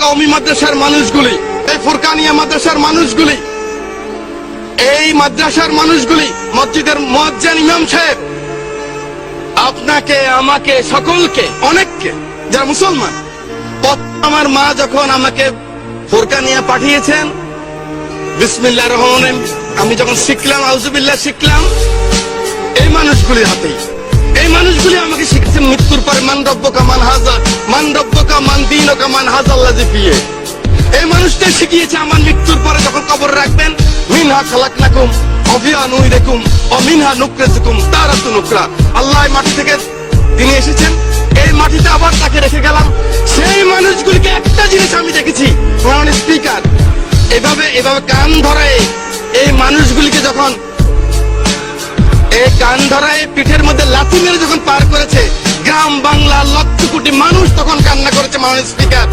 কওমি মাদ্রাসার মানুষগুলি, এই ফুরকানিয়া মাদ্রাসার মানুষগুলি, এই মাদ্রাসার মানুষগুলি, মসজিদের মুয়াজ্জিন ইমাম সাহেব, আপনাকে, আমাকে, সকলকে, অনেককে, যারা মুসলমান, আমার মা যখন আমাকে ফুরকানিয়া পাঠিয়েছেন বিসমিল্লাহ রহমান আমি যখন শিখলাম আউজুবিল্লাহ শিখলাম, এই মানুষগুলির হাতেই, এই মানুষগুলি আমাকে শিখেছেন মৃত্যুর পরে হাজার। মান দিনকা মান হাজাল্লাজি পিয়ে এই মানুষটাই শিখিয়েছে আমার মৃত্যুর পরে যখন কবর রাখবেন, মিনহা খালাকনাকুম, অফিয়া নুইরেকুম ও মিনহা নুকরেজুকুম তারাতু নুকরা। আল্লাহ মাটি থেকে তিনি এসেছেন। এই মাটিতে আবার তাকে রেখে গেলাম। সেই মানুষগুলিকে একটা জিনিস আমি দেখেছি মানে স্পিকার। এভাবে এভাবে কান ধরে এই মানুষগুলিকে যখন, এই কান ধরায় পিঠের মধ্যে লাথি মেরে যখন পার করেছে গ্রাম বাংলা লক্ষ কোটি মানুষ তখন কান্না করেছে মাননীয় স্পিকার।